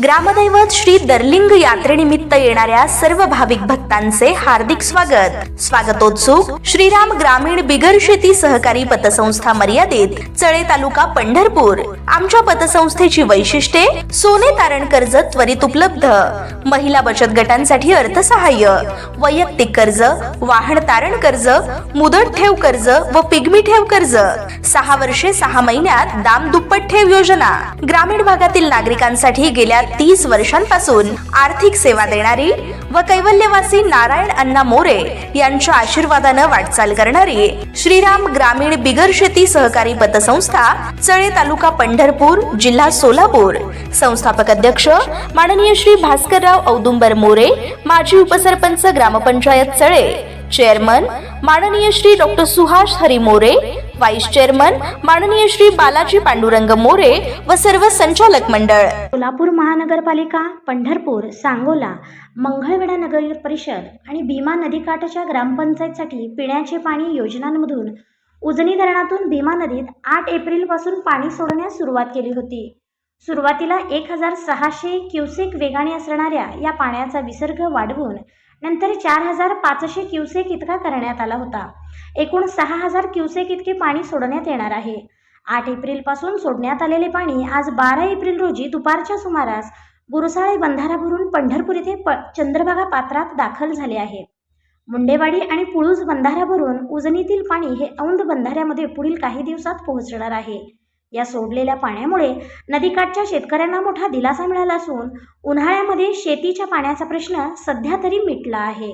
ग्रामदैवत श्री दर्लिंग यात्रेनिमित्त येणाऱ्या सर्व भाविक भक्तांचे हार्दिक स्वागत. स्वागतोत्सुक श्रीराम ग्रामीण बिगर शेती सहकारी पतसंस्था मर्यादित चळे तालुका पंढरपूर. आमच्या पतसंस्थेची वैशिष्ट्ये सोने तारण कर्ज त्वरित उपलब्ध. महिला बचत गटांसाठी अर्थसहाय्य. वैयक्तिक कर्ज वाहन तारण कर्ज मुदत ठेव कर्ज व पिगमी ठेव कर्ज. सहा वर्षे सहा महिन्यात दाम दुप्पट ठेव योजना. ग्रामीण भागातील नागरिकांसाठी गेल्या तीस वर्षांपासून आर्थिक सेवा देणारी व कैवल्यवासी नारायण अण्णा मोरे यांच्या आशीर्वादानं वाटचाल करणारी श्रीराम ग्रामीण बिगर शेती सहकारी पतसंस्था चळे तालुका पंढरपूर जिल्हा सोलापूर. संस्थापक अध्यक्ष माननीय श्री भास्करराव औदुंबर मोरे माजी उपसरपंच ग्रामपंचायत चळे चेअरमन माननीय Shri doctor Suhas Hari More. Vice chairman माननीय श्री बालाजी पांडुरंग मोरे व सर्व संचालक मंडळ. सोलापूर महानगरपालिका पंढरपूर सांगोला मंगळवेढा नगर परिषद आणि भीमा नदीकाठाच्या ग्रामपंचायतसाठी पिण्याचे पाणी योजनांमधून उजनी धरणातून भीमा नदीत आठ एप्रिलपासून पाणी सोडण्यास सुरुवात केली होती. सुरुवातीला एक हजार सहाशे क्युसेक वेगाने असणाऱ्या या पाण्याचा विसर्ग वाढवून नंतर चार हजार पाचशे क्युसेक इतका करण्यात आला होता. एकूण सहा हजार क्युसेक इतके पाणी सोडण्यात येणार आहे. आठ एप्रिलपासून सोडण्यात आलेले पाणी आज बारा एप्रिल रोजी दुपारच्या सुमारास बुरसाळे बंधारा भरून पंढरपूर येथे प चंद्रभागा पात्रात दाखल झाले आहे. मुंडेवाडी आणि पुळूज बंधारा भरून उजनीतील पाणी हे औंध बंधाऱ्यामध्ये पुढील काही दिवसात पोहोचणार आहे. या सोडलेल्या पाण्यामुळे नदीकाठच्या शेतकऱ्यांना मोठा दिलासा मिळाला असून उन्हाळ्यामध्ये शेतीच्या पाण्याचा प्रश्न सध्या तरी मिटला आहे.